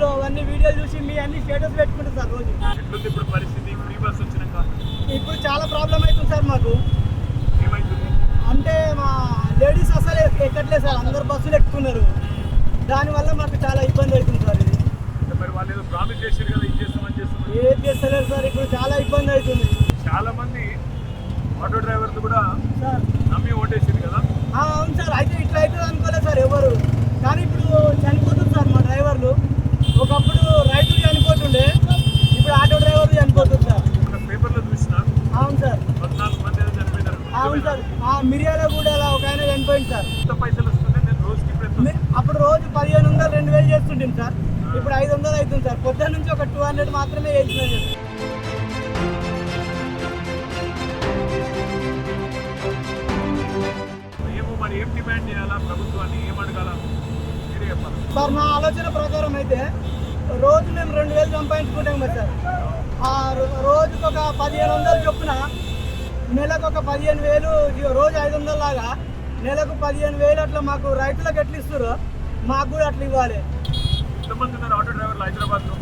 యూట్యూబ్లో అవన్నీ వీడియోలు చూసి మీ అన్ని స్టేటస్ పెట్టుకుంటారు సార్ రోజు. ఇప్పుడు పరిస్థితి? ఫ్రీ బస్ వచ్చినాక? ఇప్పుడు చాలా ప్రాబ్లం అవుతుంది సార్ మాకు. అంటే మా లేడీస్ అసలు ఎక్క- ఎక్కట్లేదు సార్ అందరు బస్సులు ఎక్కుతున్నారు. దానివల్ల మాకు చాలా ఇబ్బంది అవుతుంది సార్ ఇది. మరి వాళ్ళు ఏదో ప్రామిస్ చేశారు కదా ఇది చేస్తామని ఏం చేస్తలేరు సార్ ఇప్పుడు చాలా ఇబ్బంది అవుతుంది. చాలా మంది ఆటో డ్రైవర్లు కూడా సార్. నమ్మి ఓటేసింది కదా? అవును సార్ అయితే ఇట్లా అవుతుంది అనుకోలేదు సార్ ఎవరు కానీ ఇప్పుడు చనిపోతుంది సార్ మా డ్రైవర్లు ఒకప్పుడు రైతులు చనిపోతుండే ఇప్పుడు ఆటో డ్రైవర్లు చనిపోతుంది సార్ మన పేపర్లో చూసిన అవును సార్ పద్నాలుగు మంది ఏదో అవును సార్. ఆ ఒక ఆయన చనిపోయింది సార్. పైసలు అప్పుడు రోజు పదిహేను వందలు రెండు వేలు చేస్తుంటాం సార్. ఇప్పుడు ఐదు వందలు అవుతుంది సార్. పొద్దున్న నుంచి ఒక టూ హండ్రెడ్ మాత్రమే చేసినాం సార్ నా ఆలోచన ప్రకారం అయితే రోజు మేము రెండు వేలు సంపాదించుకుంటాం కదా సార్. ఆ రో- రోజుకు ఒక పదిహేను వందలు చొప్పున నెలకు ఒక పదిహేను వేలు రోజు ఐదు వందలు లాగా నెలకు పదిహేను వేలు అట్లా మాకు రైతులకు ఎట్లా ఇస్తారో మాకు కూడా అట్లా ఇవ్వాలి.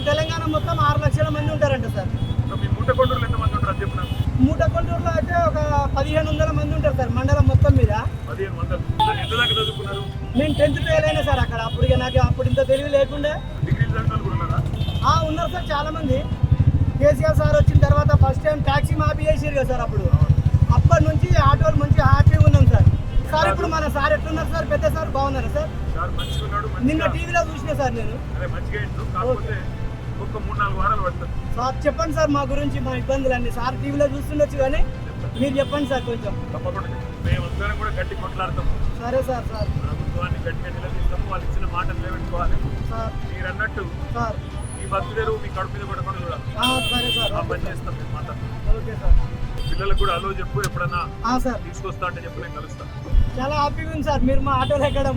తెలంగాణ మొత్తం ఆరు లక్షల మంది ఉంటారంట సార్. ఇంకా మీ మూట కొండలు ఎంతమంది ఉంటారు అది చెప్పిన? మూట కొంటూరులో అయితే ఒక పదిహేను వందల మంది ఉంటారు సార్ మండలం మొత్తం మీద. నేను టెన్త్ ఫెయిల్ అయినా సార్ అక్కడ అప్పుడు నాకు అప్పుడు ఇంత తెలివి లేకుండే. ఉన్నారు? సార్ చాలా మంది కేసీఆర్ సార్ వచ్చిన తర్వాత ఫస్ట్ టైం ట్యాక్సీ మాఫీ చేసారు కదా సార్ అప్పుడు. అప్పటి నుంచి ఆటోలు మంచి హ్యాపీగా ఉన్నాం సార్. సార్ ఇప్పుడు మన సార్ ఎట్లున్నారు సార్? పెద్ద సార్ బాగున్నారా సార్? నిన్న టీవీలో చూసిన సార్ నేను. సార్ చెప్పండి సార్ మా గురించి మా ఇబ్బందులన్నీ. సార్ టీవీలో చూస్తుండొచ్చు కానీ మీరు చెప్పండి సార్ కొంచెం. సరే సార్ సార్. ప్రభుత్వాన్ని గట్టిగా నిలదీస్తాము. వాళ్ళు ఇచ్చిన మాట నిలబెట్టుకోవాలి. సార్. మీరు అన్నట్టు సార్. మీ కడుపు మీద పడకుండా చూడాలి. ఆ, సరే సార్. పని. చేస్తాం ఓకే సార్. పిల్లలకు కూడా అలో చెప్పు ఎప్పుడన్నా ఆ, సార్. తీసుకొస్తా అంటే చెప్పు నేను కలుస్తాను చాలా హ్యాపీగా ఉంది సార్. మీరు మా ఆటోలో ఎక్కడం.